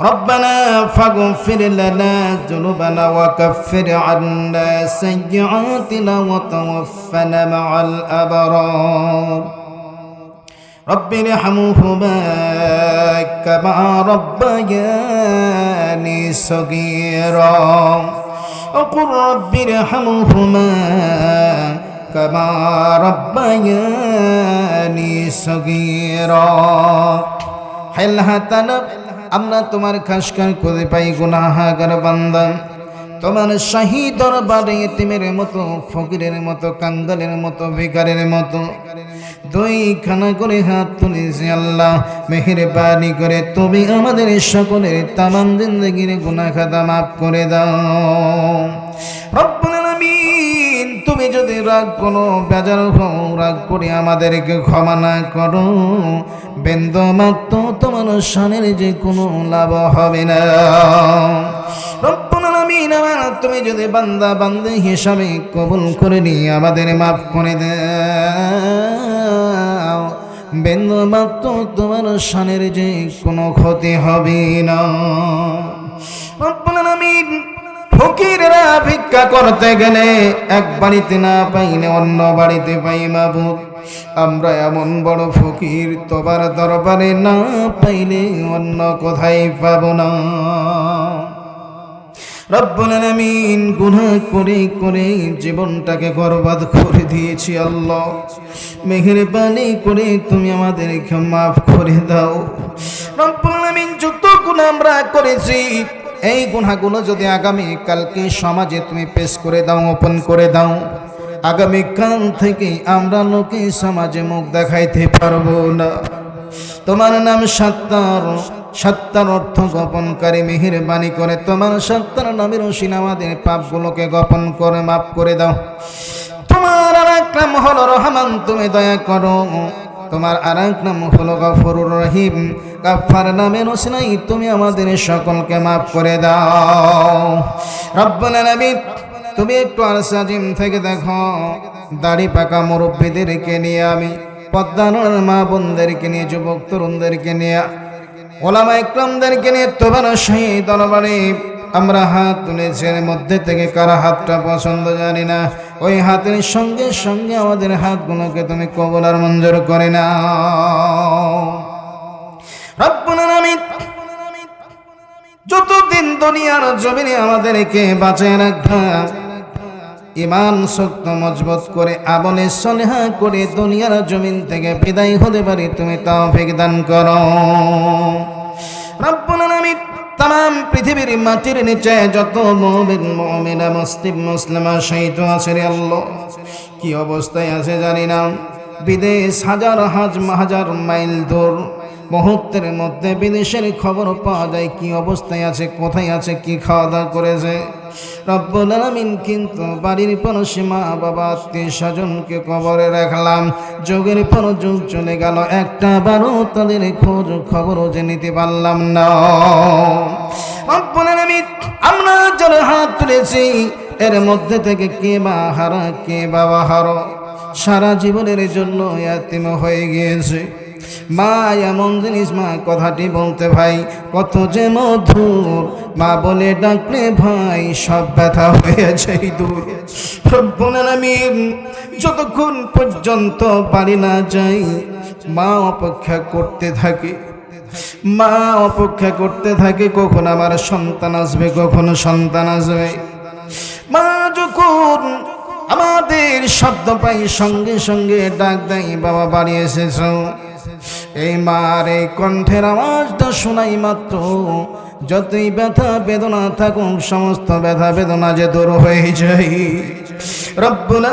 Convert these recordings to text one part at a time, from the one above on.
ربنا فاغفر لنا ذنوبنا وكفر عنا سيئاتنا وتوفنا مع الأبرار. رب ارحمهما كما ربياني صغيرا. وقل رب ارحمهما كما ربياني صغيرا. هل هتنب আমরা তোমার খাসকার করে পাই গুনাহাগার বান্দা। তোমার শাহী দরবারে এতিমের মতো, ফকিরের মতো, কাঙ্গালের মতো ভিকারের মতো। দুইখানা করে হাত তুলে তুলেছি আল্লাহ, মেহেরবানি করে তুমি আমাদের সকলের তামাম জিন্দগির গুনাহ খাতা মাফ করে দাও। তুমি যদি রাগ কোনো বেজার হও, রাগ করে আমাদেরকে ক্ষমা না করো। বেন্দ মাত্র তোমার শানের যে কোনো লাভ হবে না। তুমি যদি বান্দা বান্দে হিসাবে কবুল করে নিয়ে আমাদের মাফ করে দাও বেন্দ মাত্র তোমার শানের যে কোনো ক্ষতি হবে না। ফকিরেরা ভিক্ষা করতে গেলে এক বাড়িতে না পাইলে অন্য বাড়িতে পাই মাবুদ আমরা এমন বড় ফকির, তোমার দরবারে না পাইলে অন্য কোথায় পাব না। রব্বুল আলামিন করে করে জীবনটাকে বরবাদ করে দিয়েছি আল্লাহ। মেহেরবানি করে তুমি আমাদেরকে মাফ করে দাও। রব্বুল আলামিন যত গুনাহ আমরা করেছি এই গুনাহগুলো যদি আগামী কালকে সমাজে তুমি পেশ করে দাও ওপেন করে দাও আগামীকাল থেকে আমরা লোকে সমাজে মুখ দেখাইতে পারব না। তোমার নাম সত্তর সত্তর অর্থ গোপনকারী, মেহেরবানি করে। তোমার সত্তর নামের ওসিন আমাদের পাপগুলোকে গোপন করে, মাফ করে দাও। তোমার আর এক নাম হলো রহমান তুমি দয়া করো। তোমার আর এক নাম হলো গফরুর রহিম। গাফার নামের ওসিনাই তুমি আমাদের সকলকে মাফ করে দাও। রব্বুল আলামিন, তুমি একটু আর সাজিম থেকে দেখো, দাড়ি পাকা মুরব্বীদেরকে নিয়ে আমি পদ্মানোর মা বোনদেরকে নিয়ে, যুবক তরুণদেরকে নিয়ে, ওলামা ইকরামদেরকে নিয়ে তোমার সেই দরবারে আমরা হাত তুলেছি মধ্যে থেকে কারা হাতটা পছন্দ জানি না। ওই হাতের সঙ্গে সঙ্গে আমাদের হাতগুলোকে তুমি কবল আর মঞ্জুর করে না রব্বুল আলামিন, যতদিন দুনিয়ার জমিনে আমাদেরকে বাঁচায় রাখবা ইমান শক্ত মজবুত করে আবলে সলেহা করে দুনিয়ার জমিন থেকে বিদায় হতে পারি, তুমি তাও দান করো। রব্বুল আলামিন তাম পৃথিবীর মাটির নিচে যত মোমিন, মোমিনা, মুসলিম, মুসলিমা, শহীদ আছে রে আল্লাহ। কি অবস্থায় আছে জানি না। বিদেশ হাজার, হাজ হাজার মাইল দূর। মুহূর্তের মধ্যে বিদেশের খবর পাওয়া যায়, কি অবস্থায় আছে, কোথায় আছে, কি খাওয়া দাওয়া করেছে। রব্বুল আলামিন কিন্তু বাড়ির পর সীমা বাবা আত্মীয় স্বজনকে কবরে রাখলাম। যোগের পর যুগ চলে গেল, একটা বারো তাদের খোঁজ খবরও যে নিতে পারলাম না। রব্বুল আলামিন, আমরা যারা হাত তুলেছি, এর মধ্যে থেকে কে বা হারা, কে বাবা হারো সারা জীবনের জন্য এতিম হয়ে গিয়েছে। মা, এমন জিনিস মা, কথাটি বলতে ভাই, কত যে মধুর। মা বলে, ডাকলে ভাই, সব ব্যথা হয়েছে দূর। রব্বুল আলামিন, যতক্ষণ পর্যন্ত পারি না যাই, মা অপেক্ষা করতে থাকে। মা অপেক্ষা করতে থাকে, কখন আমার সন্তান আসবে, কখন সন্তান আসবে। মা যখন আমাদের শব্দ পাই, সঙ্গে সঙ্গে ডাক দেয়, বাবা, বাড়ি এসেছ? এই মার এই কণ্ঠের আওয়াজটা শোনাই মাত্র। যতই ব্যথা বেদনা থাকুক, সমস্ত ব্যথা বেদনা যে দূর হয়ে যায়। রব্বুল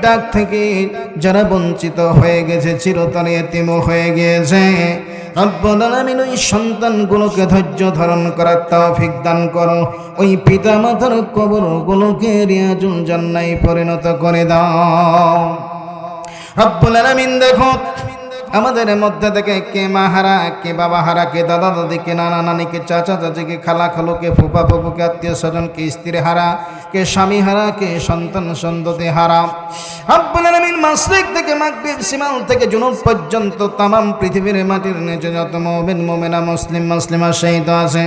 ডাক থেকে যারা বঞ্চিত হয়ে গেছে, চিরতরে এতিম হয়ে গিয়েছে। রব্বুল সন্তানগুলোকে ধৈর্য ধারণ করার তৌফিক দান করো। ওই পিতা মাতার কবরগুলোকে রিয়াজুল জান্নাই পরিণত করে দাও। রব্বুল আলামিন দেখো আমাদের মধ্যে থেকে কে মা হারা, কে বাবা হারা, কে দাদা দাদি, কে নানা নানি কে চাচা চাচি কে খালা খালু কে ফুপা ফুপু কে আত্মীয় স্বজন কে স্ত্রী হারা কে স্বামী হারা কে সন্তান সন্ততি হারা। রব্বুল আলামিন মাসরিক থেকে মাগরিব সীমাল থেকে জুনুব পর্যন্ত তামাম পৃথিবীর মাটির নিচে যত মুমিন, মুমিনা, মুসলিম, মুসলিমা শহীদ আছে,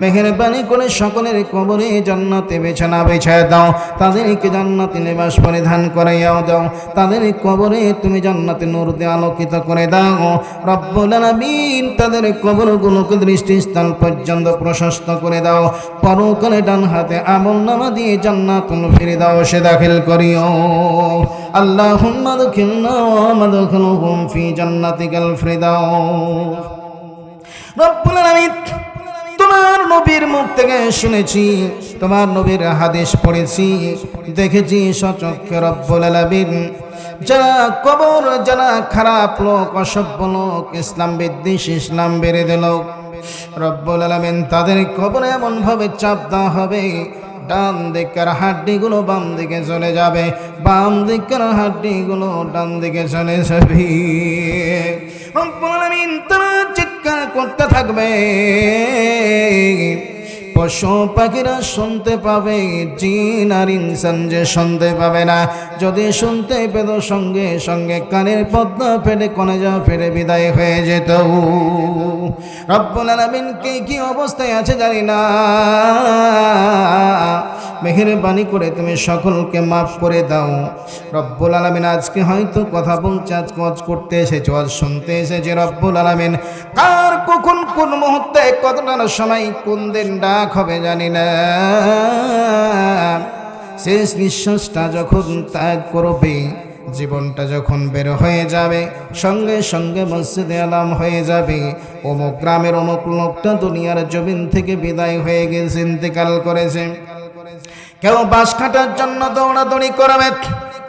মেহেরবানি করে সকলের কবরে জান্নাতে বিছানা বিছায় দাও, তাদেরকে জান্নাতে নিবাস পরিধান করাইয়াও দাও, তাদের কবরে তুমি জান্নাতে নূর দিয়ে আলোকিত করে দাও। রব্বুল আলামিন তাদের কবরগুলোকে দৃষ্টিস্থান পর্যন্ত প্রশস্ত করে দাও। পরকালে ডান হাতে আমল নামা দিয়ে জান্নাতুল ফিরদাও সে দাখিল করিও। আল্লাহুম্মা দুখিলনা ওয়া মাদখুলুহুম ফি জান্নাতিকাল ফিরদাউস। রব্বুল আলামিন, তোমার নবীর মুখ থেকে শুনেছি, তোমার নবীর হাদিস পড়েছি, দেখেছি সচক্ষে রব্বুল আলামিন। যারা কবর, যারা খারাপ লোক, অসভ্য লোক, ইসলাম বিদ্বেষ, ইসলাম বেড়ে দিল রব্বুল আলামিন তাদের কবরে এমন ভাবে চাপ দেওয়া হবে ডান দিকের হাড্ডিগুলো বাম দিকে চলে যাবে। বাম দিকের হাড্ডিগুলো ডান দিকে চলে যাবে। তারা চিৎকার করতে থাকবে। পশু পাখিরা শুনতে পাবে, জিন আর ইনসান যে শুনতে পাবে না। যদি শুনতে পেত সঙ্গে সঙ্গে কানের পদ্মা ফেলে কনেজা ফেলে বিদায় হয়ে যেত। রব্বুল আলমিন কে কি অবস্থায় আছে জানি না। মেহেরবানি করে তুমি সকলকে মাফ করে দাও। রব্বুল আলামিন আজকে হয়তো কথা বলছে, আজ কাজ করতে এসেছ আজ শুনতে এসেছে। রব্বুল আলামিন কার, কখন, কোন মুহূর্তে, কতটার সময়, কোন দিন ডাক হবে জানি না। শেষ নিঃশ্বাসটা যখন ত্যাগ করবে, জীবনটা যখন বের হয়ে যাবে, সঙ্গে সঙ্গে মসজিদে আলাম হয়ে যাবে, অমুক গ্রামের অমুক লোকটা দুনিয়ার জমিন থেকে বিদায় হয়ে গেছে ইন্তেকাল করেছে। কেউ বাঁশ কাটার জন্য দৌড়াদৌড়ি করবে,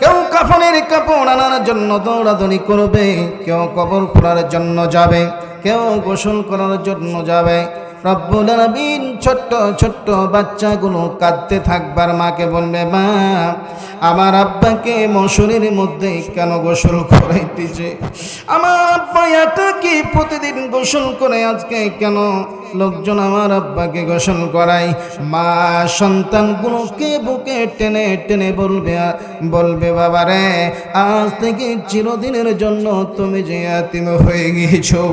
কেউ কাফনের কাপড় আনার জন্য দৌড়াদৌড়ি করবে, কেউ কবর খোলার জন্য যাবে, কেউ গোসল করার জন্য যাবে। রব্বুল ছোট্ট ছোট্ট বাচ্চাগুলো কাঁদতে থাকবার মাকে বলবে, মা আমার আব্বাকে মশুরির মধ্যে কেন গোসল করাইতেছে? আমার আব্বা একা কি প্রতিদিন গোসল করে, আজকে কেন লোকজন আমার আব্বাকে গোসল করাই মা সন্তানগুলোকে বুকে টেনে টেনে বলবে বলবে, বাবা রে, আজ থেকে চিরদিনের জন্য তুমি যে আতিম হয়ে গিয়েছো।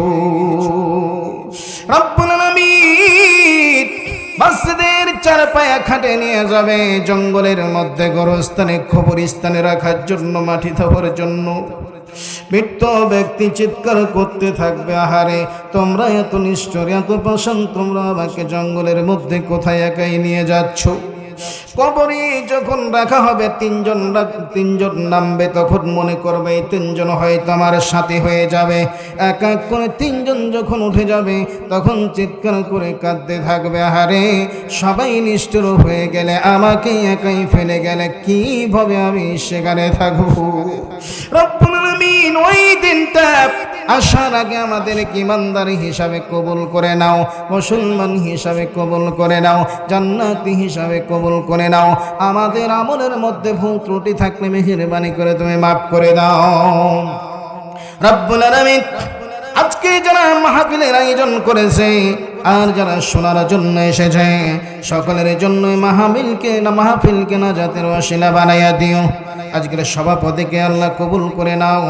রব্বুল আলামিন মসজিদের চার পায়া খাটে নিয়ে যাবে জঙ্গলের মধ্যে গরস্থানে খবরস্থানে রাখার জন্য, মাটি থাকার জন্য। মৃত্য ব্যক্তি চিৎকার করতে থাকবে, আহারে, তোমরা এত নিশ্চর এত পাশান তোমরা আমাকে জঙ্গলের মধ্যে কোথায় একাই নিয়ে যাচ্ছ? কবরে যখন রাখা হবে, তিনজন তিনজন নামবে, তখন মনে করবে এই তিনজন হয়তো আমার সাথে হয়ে যাবে। এক এক করে তিনজন যখন উঠে যাবে, তখন চিৎকার করে কাঁদতে থাকবে হারে সবাই নিষ্ঠুর হয়ে গেলে, আমাকে একাই ফেলে গেলে কীভাবে আমি সেখানে থাকব? রব্বুল আলামিন ওই দিনটা আসার আগে আমাদের ইমানদার হিসাবে কবুল করে নাও, মুসলমান হিসাবে কবুল করে নাও, জান্নাতি হিসাবে কবুল করে নাও। আমাদের আমলের মধ্যে ভুল ত্রুটি থাকলে মেহেরবানি করে তুমি মাফ করে দাও। আজকে যারা মাহফিলের আয়োজন করেছে আর যারা শোনার জন্য এসেছে, সকলের জন্য মাহফিলকে না মাহফিলকে না জাতের ওয়াসিলা বানাইয়া দিও। আজকের সভাপতিকে আল্লাহ কবুল করে নাও।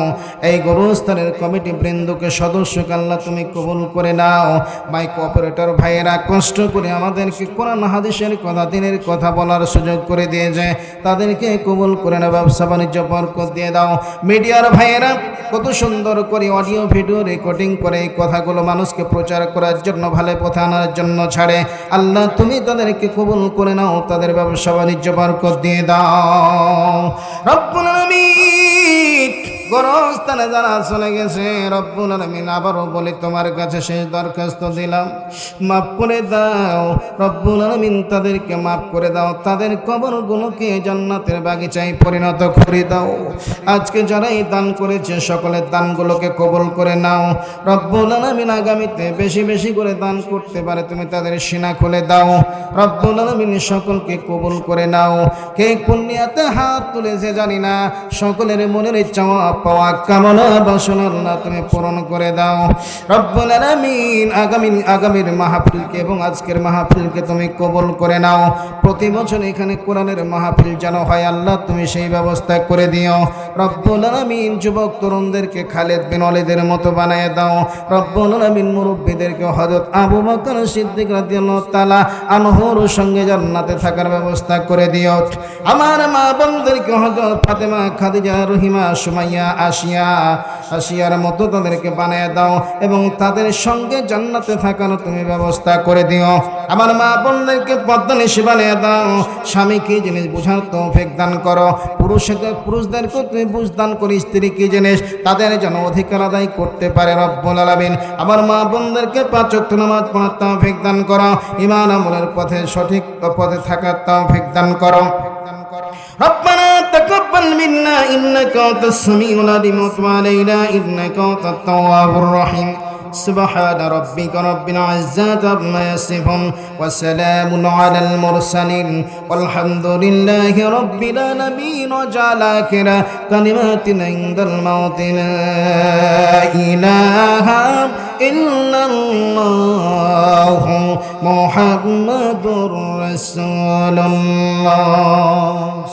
এই গরুস্থানের কমিটি বৃন্দকে সদস্যকে আল্লাহ তুমি কবুল করে নাও। মাইক অপারেটর ভাইয়েরা, কষ্ট করে আমাদেরকে কোরআন, হাদিসের কথা, দিনের কথা বলার সুযোগ করে দিয়েছে। তাদেরকে কবুল করে না ব্যবসা বাণিজ্য বরকত দিয়ে দাও। মিডিয়ার ভাইয়েরা, কত সুন্দর করে অডিও, ভিডিও রেকর্ডিং করে এই কথাগুলো মানুষকে প্রচার করার জন্য, ভালো পথে আনার জন্য ছাড়ে। আল্লাহ তুমি তাদেরকে কবুল করে নাও, তাদের ব্যবসা বাণিজ্য বরকত দিয়ে দাও। রব্বুল আলামিন গরস্থানে যারা চলে গেছে, রব্বুল আলামিন আবারও বলি, তোমার কাছে শেষ দরখাস্ত দিলাম। মাফ করে দাও। রব্বুল আলামিন তাদেরকে মাফ করে দাও। তাদের কবরগুলোকে জান্নাতের বাগিচায় পরিণত করে দাও। আজকে যারা এই দান করেছে, সকলের দানগুলোকে কবুল করে নাও। রব্বুল আলামিন আগামীতে বেশি বেশি করে দান করতে পারে, তুমি তাদের সিনা খুলে দাও। রব্বুল আলামিন সকলকে কবুল করে নাও। কে পুণ্যাতে হাত তুলেছে জানি না। সকলের মনের চাওয়া পাওয়া কামনা বাসনা আল্লাহ তুমি পূরণ করে দাও। রব্বুল আলামিন আগামী আগামীর মাহফিলকে এবং আজকের মাহফিলকে তুমি কবুল করে নাও। প্রতি বছর এখানে কোরআনের মাহফিল যেন হয়, আল্লাহ তুমি সেই ব্যবস্থা করে দিও। রব্বুল আলামিন যুবক তরুণদেরকে খালেদ বিন অলিদের মতো বানিয়ে দাও। রব্বুল আলামিন মুরব্বীদেরকে হযরত আবু বকর সিদ্দিক রাদিয়াল্লাহু তাআলা আনহুর সঙ্গে জান্নাতে থাকার ব্যবস্থা করে দিও। আমার মা বোনদেরকে হযরত ফাতেমা খাদিজা রহিমা সুমাইয়া আসিয়া, আসিয়ার মতো তাদেরকে বানিয়ে দাও এবং তাদের সঙ্গে জান্নাতে থাকার তুমি ব্যবস্থা করে দিও। আমার মা বোনদেরকে পদ্মনিশি বানিয়ে দাও। স্বামীকে জিনিস বোঝার তৌফিক দান করো। পুরুষকে পুরুষদেরকে তুমি বুঝদান করি, স্ত্রী কি জিনিস তাদের যেন অধিকার আদায় করতে পারে রব্বুল আলমিন। আমার মা বোনদেরকে পাচক নামাজ পড়ার তৌফিক দান করো। ইমান আমলের পথে, সঠিক পথে থাকার তৌফিক দান করো। রব্বানা تقبل منا إنك أنت السميع العليم وتب علينا إنك أنت التواب الرحيم. سبحان ربك رب العزة عما يصفون وسلام على المرسلين. والحمد لله رب العالمين. وجعل آخر كلمات عند الموت. لا إله إلا الله محمد رسول الله.